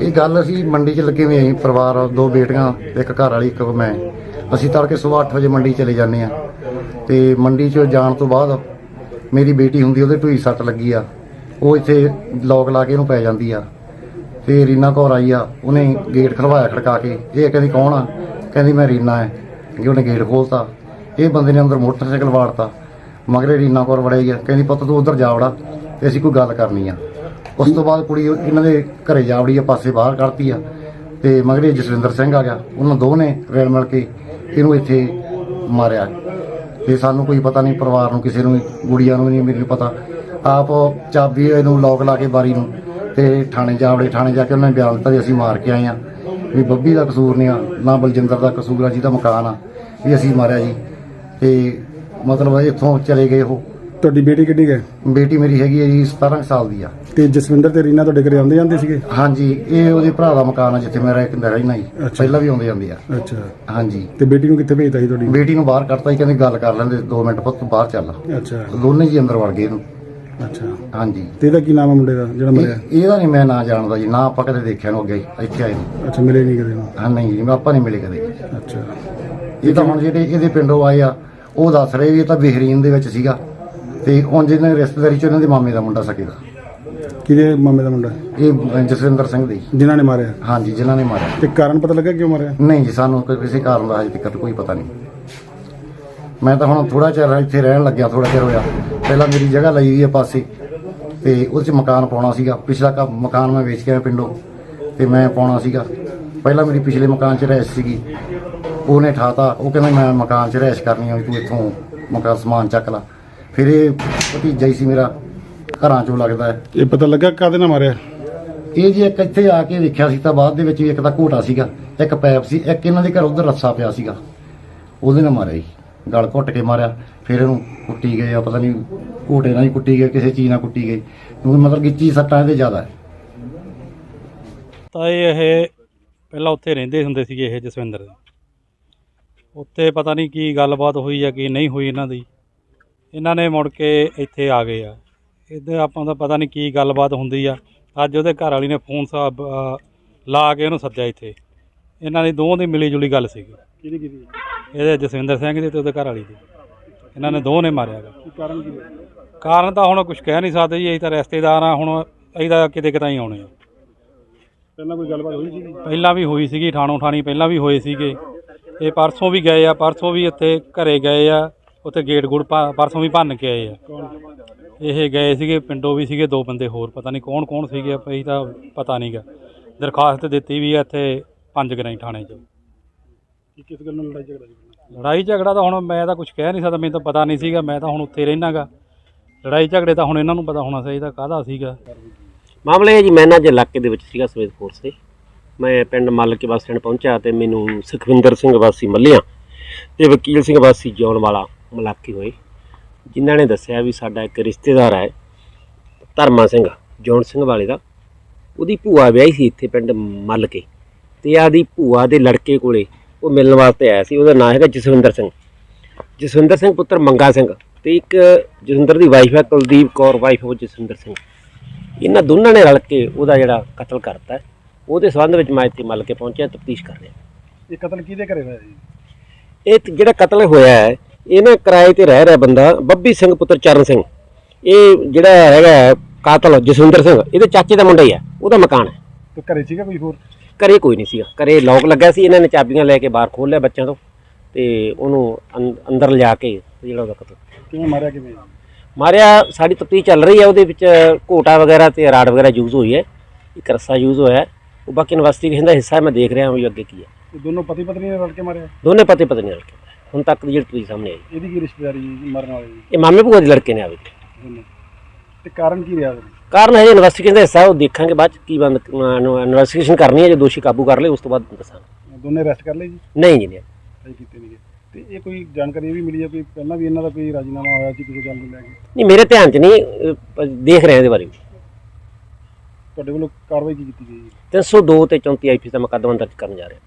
ਇਹ ਗੱਲ ਅਸੀਂ ਮੰਡੀ 'ਚ ਲੱਗੇ ਹੋਏ ਆਂ ਪਰਿਵਾਰ, ਦੋ ਬੇਟੀਆਂ, ਇੱਕ ਘਰ ਵਾਲੀ, ਇੱਕ ਮੈਂ। ਅਸੀਂ ਤੜਕੇ ਸਵੇਰ 8 ਵਜੇ ਮੰਡੀ ਚਲੇ ਜਾਂਦੇ ਆ ਤੇ ਮੰਡੀ 'ਚ ਜਾਣ ਤੋਂ ਬਾਅਦ ਮੇਰੀ ਬੇਟੀ ਹੁੰਦੀ, ਉਹਦੇ ਢੂਈ ਸੱਟ ਲੱਗੀ ਆ। ਉਹ ਇੱਥੇ ਲੋਕ ਲਾ ਕੇ ਇਹਨੂੰ ਪੈ ਜਾਂਦੀ ਆ। ਤੇ ਰੀਨਾ ਕੌਰ ਆਈ ਆ, ਉਹਨੇ ਗੇਟ ਖਲਵਾਇਆ ਖੜਕਾ ਕੇ। ਇਹ ਕਹਿੰਦੀ, ਕੌਣ ਆ? ਕਹਿੰਦੀ, ਮੈਂ ਰੀਨਾ ਐ ਕਿ ਉਹਨੇ ਗੇਟ ਖੋਲਤਾ। ਇਹ ਬੰਦੇ ਨੇ ਅੰਦਰ ਮੋਟਰਸਾਈਕਲ ਵਾੜਤਾ। ਮਗਰੇ ਰੀਨਾ ਕੌਰ ਵੜਾਈ ਆ। ਕਹਿੰਦੀ, ਪੁੱਤ, ਤੂੰ ਉਧਰ ਜਾ ਵੜਾ, ਤੇ ਅਸੀਂ ਕੋਈ ਗੱਲ ਕਰਨੀ ਆ। ਉਸ ਤੋਂ ਬਾਅਦ ਕੁੜੀ ਇਹਨਾਂ ਦੇ ਘਰੇ ਜਾ ਵੜੀ ਆ ਪਾਸੇ ਬਾਹਰ ਕੱਢਤੀ ਆ। ਤੇ ਮਗਰੇ ਜਸਵਿੰਦਰ ਸਿੰਘ ਆ ਗਿਆ। ਉਹਨਾਂ ਦੋ ਨੇ ਰਲ ਮਿਲ ਕੇ ਇਹਨੂੰ ਇੱਥੇ ਮਾਰਿਆ। ਤੇ ਸਾਨੂੰ ਕੋਈ ਪਤਾ ਨਹੀਂ ਪਰਿਵਾਰ ਨੂੰ ਕਿਸੇ ਨੂੰ ਵੀ, ਗੁੜੀਆਂ ਨੂੰ ਵੀ ਨਹੀਂ ਮੈਨੂੰ ਪਤਾ। ਆਪ ਚਾਬੀ ਇਹਨੂੰ ਲੋਕ ਲਾ ਕੇ ਬਾਰੀ ਨੂੰ ਤੇ ਥਾਣੇ ਜਾ ਵੜੇ ਥਾਣੇ ਜਾ ਕੇ ਉਹਨਾਂ ਨੇ ਬਿਆਨ ਦਿੱਤਾ ਵੀ ਅਸੀਂ ਮਾਰ ਕੇ ਆਏ ਆ। ਵੀ ਬੱਬੀ ਦਾ ਕਸੂਰ ਨਹੀਂ ਆ ਨਾ ਬਲਜਿੰਦਰ ਦਾ ਕਸੂਰ ਆ ਜਿਹਦਾ ਮਕਾਨ ਆ ਵੀ ਅਸੀਂ ਮਾਰਿਆ ਜੀ। ਤੇ ਮਤਲਬ ਇੱਥੋਂ ਚਲੇ ਗਏ ਉਹ। ਤੁਹਾਡੀ ਬੇਟੀ ਕਿੱਡੀ ਗਏ ਬੇਟੀ ਮੇਰੀ ਹੈਗੀ ਹੈ ਜੀ 17 ਸਾਲ ਦੀ ਆ। ਤੇ ਜਸਵਿੰਦਰ ਤੇ ਰੀਨਾ ਤੁਹਾਡੇ ਘਰੇ ਆਉਂਦੇ ਜਾਂਦੇ ਸੀਗੇ? ਹਾਂਜੀ ਇਹ ਉਹਦੇ ਭਰਾ ਦਾ ਮਕਾਨ ਆ ਜਿੱਥੇ ਮੇਰਾ ਇੱਕ ਰਹਿਣਾ ਅੱਛਾ। ਪਹਿਲਾਂ ਵੀ ਆਉਂਦੇ ਜਾਂਦੇ ਆ। ਅੱਛਾ। ਹਾਂਜੀ। ਤੇ ਬੇਟੀ ਨੂੰ ਕਿੱਥੇ ਭੇਜਤਾ ਸੀ ਤੁਹਾਡੀ? ਬੇਟੀ ਨੂੰ ਬਾਹਰ ਕੱਢਤਾ ਹੀ ਕਹਿੰਦੇ ਗੱਲ ਕਰ ਲੈਂਦੇ 2 ਮਿੰਟ ਪੁੱਤ ਬਾਹਰ ਚੱਲ। ਅੱਛਾ। ਦੋਨੇ ਜੀ ਅੰਦਰ ਵੜ ਗਏ ਇਹਨੂੰ। ਅੱਛਾ। ਹਾਂਜੀ। ਤੇ ਇਹਦਾ ਕੀ ਨਾਮ ਹੈ ਮੁੰਡੇ ਦਾ ਜਿਹੜਾ ਮਰਿਆ? ਇਹ- ਇਹਦਾ ਨਹੀਂ ਮੈਂ ਨਾਂ ਜਾਣਦਾ ਜੀ ਨਾ ਆਪਾਂ ਕਦੇ ਦੇਖਿਆ ਨੂੰ ਅੱਗੇ ਇੱਥੇ ਆਏ ਨੂੰ। ਅੱਛਾ ਮਿਲੇ ਨਹੀਂ ਕਦੇ ਹਾਂ ਨਹੀਂ ਜੀ ਆਪਾਂ ਨਹੀਂ ਮਿਲੇ ਕਦੇ। ਅੱਛਾ। ਇਹ ਤਾਂ ਹੁਣ ਜਿਹੜੇ ਇਹਦੇ ਪਿੰਡੋਂ ਆਏ ਆ ਉਹ ਦੱਸ ਰਹੇ ਵੀ ਇਹ ਤਾਂ ਬਿਹਰੀਨ ਦੇ ਵਿੱਚ ਸੀਗਾ। ਤੇ ਜਿਹਨਾਂ ਦੀ ਰਿਸ਼ਤੇਦਾਰੀ ਚ ਇਹਨਾਂ ਦੇ ਮਾਮੇ ਦਾ ਮੁੰਡਾ ਸਕੇ ਦਾ ਕਿਹਦੇ ਮਾਮੇ ਦਾ ਮੁੰਡਾ? ਇਹ ਜਸਵਿੰਦਰ ਸਿੰਘ ਦੀ। ਜਿਨ੍ਹਾਂ ਨੇ ਮਾਰਿਆ? ਹਾਂਜੀ ਜਿਨ੍ਹਾਂ ਨੇ ਮਾਰਿਆ। ਤੇ ਕਾਰਨ ਪਤਾ ਲੱਗਾ ਕਿਉਂ ਮਾਰਿਆ? ਨਹੀਂ ਜੀ ਸਾਨੂੰ ਕੋਈ ਕਿਸੇ ਕਾਰਨ ਦਾ ਹਜੇ ਤੱਕ ਕੋਈ ਪਤਾ ਨਹੀਂ। ਮੈਂ ਤਾਂ ਹੁਣ ਥੋੜਾ ਚਿਰ ਇੱਥੇ ਰਹਿਣ ਲੱਗਿਆ ਥੋੜਾ ਚਿਰ ਹੋਇਆ। ਪਹਿਲਾਂ ਮੇਰੀ ਜਗ੍ਹਾ ਲਈ ਹੋਈ ਹੈ ਪਾਸੇ। ਤੇ ਉਸ 'ਚ ਮਕਾਨ ਪਾਉਣਾ ਸੀਗਾ। ਪਿਛਲਾ ਕ- ਮਕਾਨ ਮੈਂ ਵੇਚ ਕੇ ਆਇਆ ਪਿੰਡੋਂ। ਤੇ ਮੈਂ ਪਾਉਣਾ ਸੀਗਾ। ਪਹਿਲਾਂ ਮੇਰੀ ਪਿਛਲੇ ਮਕਾਨ 'ਚ ਰਹਿਸ਼ ਸੀਗੀ। ਉਹਨੇ ਠਾਤਾ। ਉਹ ਕਹਿੰਦਾ ਮੈਂ ਮਕਾਨ 'ਚ ਰਹਿਸ਼ ਕਰਨੀ ਆ ਵੀ ਤੂੰ ਇੱਥੋਂ ਮਕਾਨ ਸਮਾਨ ਚੱਕ ਲੈ। ਫਿਰ ਇਹ ਭਤੀਜਾ ਹੀ ਸੀ ਮੇਰਾ ਘਰਾਂ 'ਚੋਂ ਲੱਗਦਾ ਹੈ। ਇਹ ਪਤਾ ਲੱਗਾ ਕਾਹਦੇ ਨਾਲ ਮਾਰਿਆ? ਇਹ ਜੀ ਇੱਕ ਇੱਥੇ ਆ ਕੇ ਦੇਖਿਆ ਸੀ ਤਾਂ ਬਾਅਦ ਦੇ ਵਿੱਚ ਵੀ ਇੱਕ ਤਾਂ ਘੋਟਾ ਸੀਗਾ ਇੱਕ ਪੈਪ ਸੀ ਇੱਕ ਇਹਨਾਂ ਦੇ ਘਰ ਉਧਰ ਰੱਸਾ ਪਿਆ ਸੀਗਾ। ਉਹਦੇ ਨਾਲ ਮਾਰਿਆ ਜੀ ਗਲ ਘੁੱਟ ਕੇ ਮਾਰਿਆ ਫਿਰ ਇਹਨੂੰ ਕੁੱਟੀ ਗਏ ਆ ਪਤਾ ਨਹੀਂ ਘੋਟੇ ਨਾਲ ਹੀ ਕੁੱਟੀ ਗਏ ਕਿਸੇ ਚੀਜ਼ ਨਾਲ ਕੁੱਟੀ ਗਏ ਕਿਉਂਕਿ ਮਤਲਬ ਕਿ ਚੀਜ਼ ਸੱਟਾਂ ਇਹਦੇ ਜ਼ਿਆਦਾ ਹੈ। ਤਾਂ ਇਹ ਇਹ ਪਹਿਲਾਂ ਉੱਥੇ ਰਹਿੰਦੇ ਹੁੰਦੇ ਸੀਗੇ ਇਹ ਜਸਵਿੰਦਰ ਉੱਥੇ ਪਤਾ ਨਹੀਂ ਕੀ ਗੱਲਬਾਤ ਹੋਈ ਆ ਕੀ ਨਹੀਂ ਹੋਈ ਇਹਨਾਂ ਦੀ। ਇਹਨਾਂ ਨੇ ਮੁੜ ਕੇ ਇੱਥੇ ਆ ਗਏ ਆ। ਇਹਦੇ ਆਪਾਂ ਦਾ ਪਤਾ ਨਹੀਂ ਕੀ ਗੱਲਬਾਤ ਹੁੰਦੀ ਆ। ਅੱਜ ਉਹਦੇ ਘਰ ਵਾਲੀ ਨੇ ਫੋਨ ਸਾਹਿਬ ਲਾ ਕੇ ਉਹਨੂੰ ਸੱਦਿਆ ਇੱਥੇ। ਇਹਨਾਂ ਦੀ ਦੋਵਾਂ ਦੀ ਮਿਲੀ ਜੁਲੀ ਗੱਲ ਸੀਗੀ। ਕਿਹਦੀ ਕਿਹਦੀ? ਇਹਦੇ ਜਸਵਿੰਦਰ ਸਿੰਘ ਦੀ ਤੇ ਉਹਦੇ ਘਰ ਵਾਲੀ ਦੀ। ਇਹਨਾਂ ਨੇ ਦੋਵਾਂ ਨੇ ਮਾਰਿਆ ਗਾ। ਕਾਰਨ ਕੀ ਕਾਰਨ ਤਾਂ ਹੁਣ ਕੁਝ ਕਹਿ ਨਹੀਂ ਸਕਦੇ ਜੀ ਅਸੀਂ ਤਾਂ ਰਿਸ਼ਤੇਦਾਰ ਆ ਹੁਣ ਅਸੀਂ ਤਾਂ ਕਿਤੇ ਕਿਤੇ ਹੀ ਆਉਣੇ ਆ। ਪਹਿਲਾਂ ਕੋਈ ਗੱਲਬਾਤ ਹੋਈ ਸੀ ਪਹਿਲਾਂ ਵੀ ਹੋਈ ਸੀਗੀ ਠਾਣੋ ਠਾਣੀ ਪਹਿਲਾਂ ਵੀ ਹੋਏ ਸੀਗੇ। ਇਹ ਪਰਸੋਂ ਵੀ ਗਏ ਆ ਪਰਸੋਂ ਵੀ ਇੱਥੇ ਘਰੇ ਗਏ ਆ। ਉੱਥੇ ਗੇਟ ਗੁੜ ਪਰਸੋਂ ਵੀ ਭੰਨ ਕੇ ਆਏ ਆ। ਇਹ ਗਏ ਸੀਗੇ ਪਿੰਡੋਂ ਵੀ ਸੀਗੇ ਦੋ ਬੰਦੇ ਹੋਰ ਪਤਾ ਨਹੀਂ ਕੌਣ ਕੌਣ ਸੀਗੇ ਪਈ ਤਾਂ ਪਤਾ ਨਹੀਂਗਾ ਦਰਖਾਸਤ ਦਿੱਤੀ ਵੀ ਆ ਇੱਥੇ ਪੰਜ ਗਰਾਈ ਥਾਣੇ 'ਚ। ਕਿਸ ਗੱਲ ਨਾਲ ਲੜਾਈ ਝਗੜਾ ਲੜਾਈ ਝਗੜਾ ਤਾਂ ਹੁਣ ਮੈਂ ਤਾਂ ਕੁਝ ਕਹਿ ਨਹੀਂ ਸਕਦਾ ਮੈਨੂੰ ਤਾਂ ਪਤਾ ਨਹੀਂ ਸੀਗਾ ਮੈਂ ਤਾਂ ਹੁਣ ਉੱਥੇ ਰਹਿਣਾਗਾ। ਲੜਾਈ ਝਗੜੇ ਤਾਂ ਹੁਣ ਇਹਨਾਂ ਨੂੰ ਪਤਾ ਹੋਣਾ ਚਾਹੀਦਾ ਕਾਹਦਾ ਸੀਗਾ। ਮਾਮਲਾ ਇਹ ਜੀ ਮੈਂ ਨਾ ਅੱਜ ਇਲਾਕੇ ਦੇ ਵਿੱਚ ਸੀਗਾ ਸਵੇਤ ਫੋਰਸ ਤੇ ਮੈਂ ਪਿੰਡ ਮੱਲ ਕੇ ਬੱਸ ਸਟੈਂਡ ਪਹੁੰਚਿਆ ਤੇ ਮੈਨੂੰ ਸੁਖਵਿੰਦਰ ਸਿੰਘ ਵਾਸੀ ਮੱਲੀਆਂ ਤੇ ਵਕੀਲ ਸਿੰਘ ਵਾਸੀ ਜੌਨ ਵਾਲਾ ਮੁਲਾਕੀ ਹੋਏ ਜਿਨ੍ਹਾਂ ਨੇ ਦੱਸਿਆ ਵੀ ਸਾਡਾ ਇੱਕ ਰਿਸ਼ਤੇਦਾਰ ਹੈ ਧਰਮਾ ਸਿੰਘ ਜੌਨ ਸਿੰਘ ਵਾਲੇ ਦਾ। ਉਹਦੀ ਭੂਆ ਵਿਆਹੀ ਸੀ ਇੱਥੇ ਪਿੰਡ ਮੱਲ ਕੇ ਤੇ ਆਦੀ ਭੂਆ ਦੇ ਲੜਕੇ ਕੋਲੇ ਉਹ ਮਿਲਣ ਵਾਸਤੇ ਆਇਆ ਸੀ। ਉਹਦਾ ਨਾਮ ਹੈਗਾ ਜਸਵਿੰਦਰ ਸਿੰਘ। ਜਸਵਿੰਦਰ ਸਿੰਘ ਪੁੱਤਰ ਮੰਗਾ ਸਿੰਘ ਤੇ ਇੱਕ ਜਸਵਿੰਦਰ ਦੀ ਵਾਈਫ ਹੈ ਕੁਲਦੀਪ ਕੌਰ ਵਾਈਫ ਉਹ ਜਸਵਿੰਦਰ ਸਿੰਘ। ਇਹਨਾਂ ਦੋਨਾਂ ਨੇ ਰਲ ਕੇ ਉਹਦਾ ਜਿਹੜਾ ਕਤਲ ਕਰਤਾ। ਉਹਦੇ ਸੰਬੰਧ ਵਿੱਚ ਮੈਂ ਇੱਥੇ ਮੱਲ ਕੇ ਪਹੁੰਚਿਆ ਤਫਤੀਸ਼ ਕਰ ਰਿਹਾ। ਇਹ ਕਤਲ ਕਿਹਦੇ ਘਰੇ ਹੋਇਆ ਜੀ? ਇਹ ਜਿਹੜਾ ਕਤਲ ਹੋਇਆ ਹੈ ਇਹ ਨਾ ਕਿਰਾਏ ਤੇ ਰਹਿ ਰਿਹਾ ਬੰਦਾ ਬੱਬੀ ਸਿੰਘ ਪੁੱਤਰ ਚਰਨ ਸਿੰਘ। ਇਹ ਜਿਹੜਾ ਹੈਗਾ ਹੈ ਕਾਤਲ ਜਸਵਿੰਦਰ ਸਿੰਘ ਇਹਦੇ ਚਾਚੇ ਦਾ ਮੁੰਡਾ ਹੀ ਹੈ ਉਹਦਾ ਮਕਾਨ ਹੈ। ਤੇ ਘਰੇ ਸੀਗਾ ਕੋਈ ਹੋਰ? ਘਰੇ ਕੋਈ ਨਹੀਂ ਸੀਗਾ। ਘਰੇ ਲੋਕ ਲੱਗਾ ਸੀ ਇਹਨਾਂ ਨੇ ਚਾਬੀਆਂ ਲੈ ਕੇ ਬਾਹਰ ਖੋਲ੍ਹ ਲਿਆ ਬੱਚਿਆਂ ਤੋਂ ਤੇ ਉਹਨੂੰ ਅੰ- ਅੰਦਰ ਲਿਜਾ ਕੇ ਜਿਹੜਾ ਉਹਦਾ ਕਤਲ। ਕਿਵੇਂ ਮਾਰਿਆ ਕਿਵੇਂ? ਮਾਰਿਆ ਸਾਡੀ ਤਫਤੀਸ਼ ਚੱਲ ਰਹੀ ਹੈ ਉਹਦੇ ਵਿੱਚ ਘੋਟਾ ਵਗੈਰਾ ਤੇ ਰਾੜ ਵਗੈਰਾ ਯੂਜ਼ ਹੋਈ ਹੈ ਇੱਕ ਰੱਸਾ ਯੂਜ਼ ਹੋਇਆ ਹੈ। ਉਹ ਬਾਕੀ ਇਨਵੈਸਟੀਗੇਸ਼ਨ ਦਾ ਹਿੱਸਾ ਹੈ ਮੈਂ ਦੇਖ ਰਿਹਾ ਹਾਂ ਵੀ ਅੱਗੇ ਕੀ ਹੈ। ਇਹ ਦੋਨੋਂ ਪਤੀ ਪਤਨੀ ਨੇ ਰਲ ਕੇ ਮਾਰਿਆ? ਦੋਨੇ ਪਤੇ ਪਤਨੀ ਨਾਲ ਹੁਣ ਤੱਕ ਦੀ ਜਿਹੜੀ ਤਸਵੀਰ ਸਾਹਮਣੇ ਆਈ। ਇਹਦੀ ਕੀ ਰਿਸ਼ਤੇਦਾਰੀ ਜੀ ਮਰਨ ਵਾਲੇ ਦੀ? ਇਹ ਮਾਮੇ ਭੂਆ ਦੇ ਲੜਕੇ ਨੇ ਆਵੇ ਦੋਨੋਂ। ਤੇ ਕਾਰਨ ਕੀ ਰਿਹਾ? ਕਾਰਨ ਹੈ ਇਨਵੈਸਟੀਗੇਸ਼ਨ ਦਾ ਹਿੱਸਾ ਹੈ, ਉਹ ਦੇਖਾਂਗੇ ਬਾਅਦ 'ਚ ਕੀ ਬੰਦ ਇਨਵੈਸਟੀਗੇਸ਼ਨ ਕਰਨੀ ਹੈ ਜੇ ਦੋਸ਼ੀ ਕਾਬੂ ਕਰ ਲਏ ਉਸ ਤੋਂ ਬਾਅਦ ਦੱਸਾਂਗੇ। ਦੋਨੇ ਅਰੈਸਟ ਕਰ ਲਏ ਜੀ? ਨਹੀਂ ਜੀ ਨਹੀਂ। ਅਜੇ ਕੀਤੇ ਨਹੀਂਗੇ ਤੇ ਇਹ ਕੋਈ ਜਾਣਕਾਰੀ ਇਹ ਵੀ ਮਿਲੀ ਹੈ ਕੋਈ ਪਹਿਲਾਂ ਵੀ ਇਹਨਾਂ ਦਾ ਕੋਈ ਰਾਜੀਨਾਮਾ ਹੋਇਆ ਸੀ ਕਿਸੇ ਗੱਲ ਨੂੰ ਲੈ ਕੇ? ਨਹੀਂ ਮੇਰੇ ਧਿਆਨ 'ਚ ਨਹੀਂ ਅਹ, ਪਰ ਦੇਖ ਰਹੇ ਹਾਂ ਇਹਦੇ ਬਾਰੇ ਵੀ। ਤੁਹਾਡੇ ਵੱਲੋਂ ਕਾਰਵਾਈ ਕੀ ਕੀਤੀ ਗਈ ਜੀ? 302 ਤੇ 34 ਆਈਪੀ ਦਾ ਮੁਕੱਦਮਾ ਦਰਜ ਕਰਨ ਜਾ ਰਿਹਾ